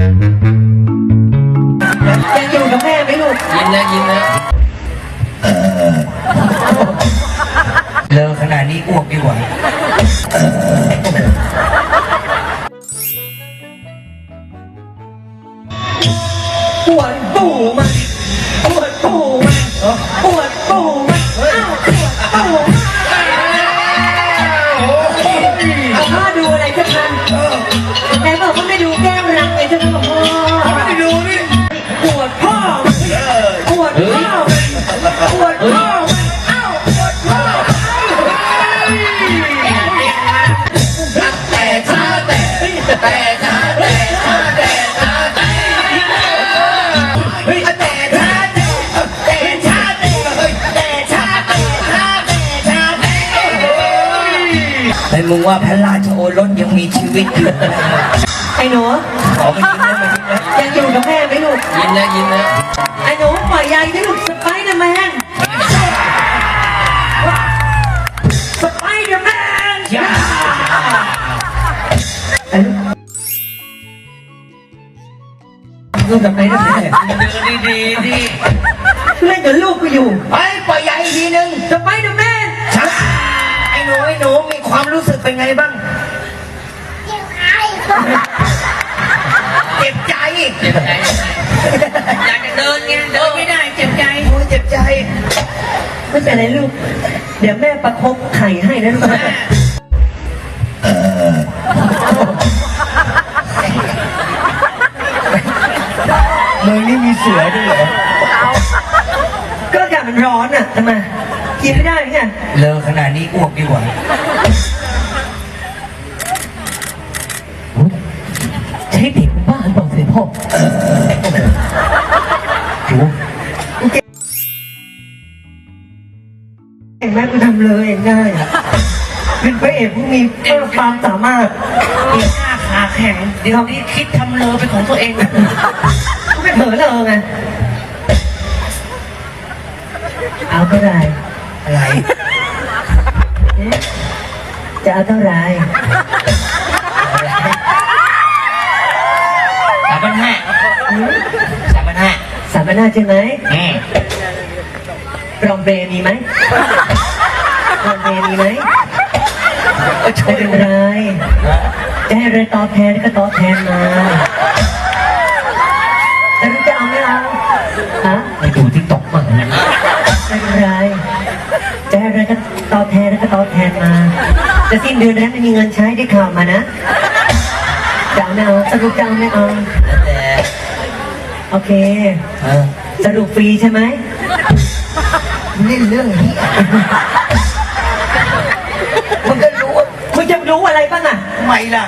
ยังอยู่กับแม่ไหมลูกยิ้มนะยิ้มนะเลอขนาดนี้อ้วกดีกว่าปวดปูมันปวดปูมันปวดปูมัน ไอ้มึงว่าพระราชโอรสยังมีชีวิตอยู่ไหมไอ้หนูขอไม่ทิ้งนะไม่ทิ้งนะยังอยู่กับแม่ไหมลูกยิ้มนะยิ้มนะไอ้หนูปล่อยยายได้ลูกสไปเดอร์แมนสไปเดอร์แมนลูกกับไหนนะแม่เดินดีๆดิเล่นกับลูกกูอยู่ไปปล่อยใหญ่อีกทีนึงสไปเดอร์แมนชักไอ้หนูไอ้หนูมี ความรู้สึกเป็นไงบ้างเจ็บใจ เจ็บใจ อยากจะเดินไงเดินไม่ได้ เจ็บใจโอ้ยเจ็บใจ ไม่เป็นไรลูก เดี๋ยวแม่ประคบไข่ให้นะลูกมึงนี่มีเสือด้วยเหรอก็อากาศมันร้อนอะทำไมกินไม่ได้ไงเลอขนาดนี้อ้วกดีกว่า ใช้เด็กบ้า หรือเปล่าเสด็จพ่อโอ้เห็นไหมกูทำเลยเองได้อะเป็นพระเอกผู้มีความสามารถเดี๋ยวหน้าขาแข็งเดี๋ยวนี้คิดทำเลอเป็นของตัวเองไม่เผลอเลยไงเอาเท่าไหรอะไร จะเอาเท่าไหร่ามพันห้าใช่ไหมอืมรอมเบรมีไหมรอมเบรมีไหมไม่เป็นไรจะให้อะไรตอบแทนก็ตอบแทนมาแต่รู้จะเอาไม่เอาฮะไปดูที่ตกมาเนี่ยไม่เป็นไรจะให้อะไรก็ตอบแทนก็ตอบแทนมาจะสิ้นเดือนแล้วไม่มีเงินใช้ได้ข่าวมานะจะเอาไม่เอาสรุปจะเอาไม่เอา แต่ โอเค เออสรุปฟรีใช่ไหมนี่เรื่องนี้มึงก็รู้ว่ามึงจะรู้อะไรบ้างอะทำไมล่ะ